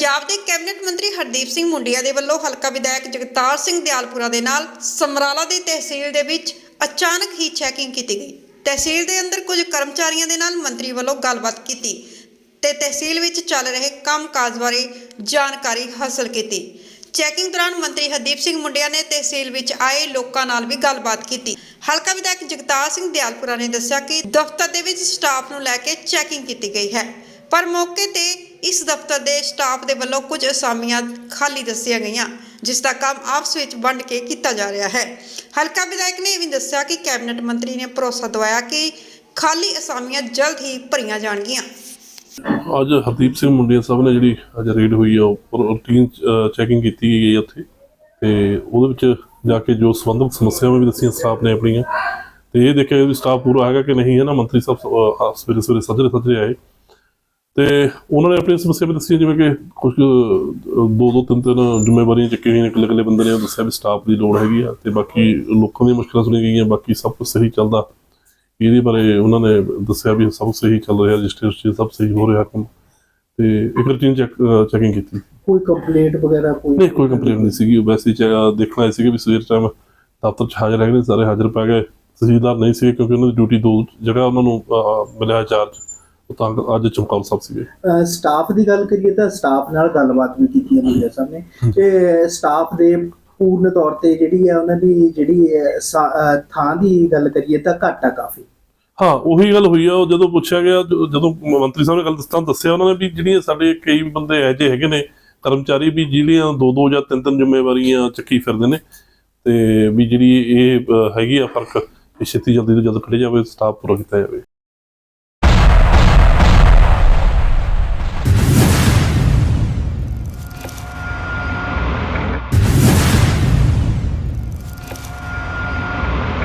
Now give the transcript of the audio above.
ਪੰਜਾਬ ਦੇ ਕੈਬਨਿਟ ਮੰਤਰੀ ਹਰਦੀਪ ਸਿੰਘ ਮੁੰਡਿਆ ਦੇ ਵੱਲੋਂ ਹਲਕਾ ਵਿਧਾਇਕ ਜਗਤਾਰ ਸਿੰਘ ਦਿਆਲਪੁਰਾ ਦੇ ਨਾਲ ਸਮਰਾਲਾ ਦੀ ਤਹਿਸੀਲ ਦੇ ਵਿੱਚ ਅਚਾਨਕ ਹੀ ਚੈਕਿੰਗ ਕੀਤੀ ਗਈ। ਤਹਿਸੀਲ ਦੇ ਅੰਦਰ ਕੁਝ ਕਰਮਚਾਰੀਆਂ ਦੇ ਨਾਲ ਮੰਤਰੀ ਵੱਲੋਂ ਗੱਲਬਾਤ ਕੀਤੀ ਤੇ ਤਹਿਸੀਲ ਵਿੱਚ ਚੱਲ ਰਹੇ ਕੰਮਕਾਜ ਬਾਰੇ ਜਾਣਕਾਰੀ ਹਾਸਲ ਕੀਤੀ। ਚੈਕਿੰਗ ਦੌਰਾਨ ਮੰਤਰੀ ਹਰਦੀਪ ਸਿੰਘ ਮੁੰਡਿਆ ਨੇ ਤਹਿਸੀਲ ਵਿੱਚ ਆਏ ਲੋਕਾਂ ਨਾਲ ਵੀ ਗੱਲਬਾਤ ਕੀਤੀ। ਹਲਕਾ ਵਿਧਾਇਕ ਜਗਤਾਰ ਸਿੰਘ ਦਿਆਲਪੁਰਾ ਨੇ ਦੱਸਿਆ ਕਿ ਦਫ਼ਤਰ ਦੇ ਵਿੱਚ ਸਟਾਫ ਨੂੰ ਲੈ ਕੇ ਚੈਕਿੰਗ ਕੀਤੀ ਗਈ ਹੈ। ਪਰ ਮੌਕੇ ਤੇ ਇਸ ਦਫ਼ਤਰ ਦੇ ਸਟਾਫ ਦੇ ਵੱਲੋਂ ਕੁਝ ਅਸਾਮੀਆਂ ਖਾਲੀ ਦੱਸੀਆਂ ਗਈਆਂ, ਜਿਸ ਦਾ ਕੰਮ ਆਪਸ ਵਿੱਚ ਵੰਡ ਕੇ ਕੀਤਾ ਜਾ ਰਿਹਾ ਹੈ। ਹਲਕਾ ਵਿਧਾਇਕ ਨੇ ਇਹ ਵੀ ਦੱਸਿਆ ਕਿ ਕੈਬਨਿਟ ਮੰਤਰੀ ਨੇ ਭਰੋਸਾ ਦਿਵਾਇਆ ਕਿ ਖਾਲੀ ਅਸਾਮੀਆਂ ਜਲਦ ਹੀ ਭਰੀਆਂ ਜਾਣਗੀਆਂ। ਅੱਜ ਹਰਦੀਪ ਸਿੰਘ ਮੁੰਡਿਆ ਸਾਹਿਬ ਨੇ ਜਿਹੜੀ ਅੱਜ ਰੇਡ ਹੋਈ ਆ, ਉਹ ਰੂਟੀਨ ਚੈਕਿੰਗ ਕੀਤੀ ਗਈ ਹੈ ਉੱਥੇ। ਤੇ ਉਹਦੇ ਵਿੱਚ ਜਾ ਕੇ ਜੋ ਸੰਬੰਧਿਤ ਸਮੱਸਿਆਵਾਂ ਵੀ ਦੱਸੀਆਂ ਸਟਾਫ ਨੇ ਆਪਣੀਆਂ। ਤੇ ਇਹ ਦੇਖਿਆ ਵੀ ਸਟਾਫ ਪੂਰਾ ਹੈਗਾ ਕਿ ਨਹੀਂ ਹੈ ਨਾ? ਮੰਤਰੀ ਸਾਹਿਬ ਸਵੇਰੇ ਸਵੇਰੇ ਸੱਜਰੇ ਸੱਜਰੇ ਆਏ। ਤੇ ਉਹਨਾਂ ਨੇ ਆਪਣੀ ਸਮੱਸਿਆ ਵੀ ਦੱਸੀ ਜਿਵੇਂ ਕਿ ਕੁਝ ਦੋ ਦੋ ਤਿੰਨ ਤਿੰਨ ਜ਼ਿੰਮੇਵਾਰੀਆਂ ਚੱਕੀਆਂ ਹੋਈਆਂ ਇਕੱਲੇ ਇਕੱਲੇ ਬੰਦੇ ਨੇ ਉਹ ਦੱਸਿਆ ਵੀ ਸਟਾਫ ਦੀ ਲੋੜ ਹੈਗੀ ਆ ਤੇ ਬਾਕੀ ਲੋਕਾਂ ਦੀਆਂ ਮੁਸ਼ਕਲਾਂ ਸੁਣੀਆਂ ਗਈਆਂ ਬਾਕੀ ਸਭ ਕੁਝ ਸਹੀ ਚੱਲਦਾ। ਇਹਦੇ ਬਾਰੇ ਉਹਨਾਂ ਨੇ ਦੱਸਿਆ ਵੀ ਸਭ ਸਹੀ ਚੱਲ ਰਿਹਾ ਰਜਿਸਟ੍ਰੇਸ਼ਨ ਸਭ ਸਹੀ ਹੋ ਰਿਹਾ ਕੰਮ। ਤੇ ਇੱਕ ਰੂਟੀਨ ਚੈੱਕ ਚੈਕਿੰਗ ਕੀਤੀ। ਕੋਈ ਕੰਪਲੇਂਟ ਵਗੈਰਾ ਕੋਈ ਨਹੀਂ ਕੋਈ ਕੰਪਲੇਂਟ ਨਹੀਂ ਸੀਗੀ ਵੈਸੇ ਹੀ ਦੇਖਣ ਆਏ ਸੀਗੇ ਵੀ ਸਵੇਰ ਟਾਈਮ ਦਫ਼ਤਰ ਚ ਹਾਜ਼ਰ ਹੈਗੇ ਨੇ ਸਾਰੇ ਹਾਜ਼ਰ ਪੈ ਗਏ। ਤਹਿਸੀਲਦਾਰ ਨਹੀਂ ਸੀਗੇ ਕਿਉਂਕਿ ਉਹਨਾਂ ਦੀ ਡਿਊਟੀ ਦੋ ਜਗ੍ਹਾ ਉਹਨਾਂ ਨੂੰ ਮਿਲਿਆ ਚਾਰਜ। ਉਹ ਤਾਂ ਅੱਜ ਚਮਕੌਰ ਸਾਹਿਬ ਸੀਗੇ। ਸਟਾਫ ਦੀ ਗੱਲ ਕਰੀਏ ਤਾਂ ਸਟਾਫ ਨਾਲ ਗੱਲਬਾਤ ਵੀ ਕੀਤੀ ਹੈ ਮੁੰਡਿਆ ਸਾਹਿਬ ਨੇ ਤੇ ਸਟਾਫ ਦੇ ਪੂਰਨ ਤੌਰ ਤੇ ਜਿਹੜੀ ਹੈ ਉਹਨਾਂ ਦੀ ਜਿਹੜੀ ਥਾਂ ਦੀ ਗੱਲ ਕਰੀਏ ਤਾਂ ਘੱਟ ਕਾਫੀ। ਹਾਂ ਉਹੀ ਗੱਲ ਹੋਈ ਆ ਜਦੋਂ ਪੁੱਛਿਆ ਗਿਆ ਜ- ਜਦੋਂ ਮੰਤਰੀ ਸਾਹਿਬ ਨੇ ਗੱਲ ਦੱਸਤਾ ਦੱਸਿਆ ਉਹਨਾਂ ਨੇ ਵੀ ਜਿਹੜੀਆਂ ਸਾਡੇ ਕਈ ਬੰਦੇ ਇਹੋ ਜਿਹੇ ਹੈਗੇ ਨੇ ਕਰਮਚਾਰੀ ਵੀ ਜਿਹੜੀਆਂ ਦੋ ਦੋ ਜਾਂ ਤਿੰਨ ਤਿੰਨ ਜ਼ਿੰਮੇਵਾਰੀਆਂ ਚੱਕੀ ਫਿਰਦੇ ਨੇ। ਤੇ ਵੀ ਜਿਹੜੀ ਇਹ ਹੈਗੀ ਆ ਫ਼ਰਕ ਇਹ ਛੇਤੀ ਜਲਦੀ ਤੋਂ ਜਲਦ ਖੜੇ ਜਾਵੇ ਸਟਾਫ ਪੂਰਾ ਕੀਤਾ ਜਾਵੇ।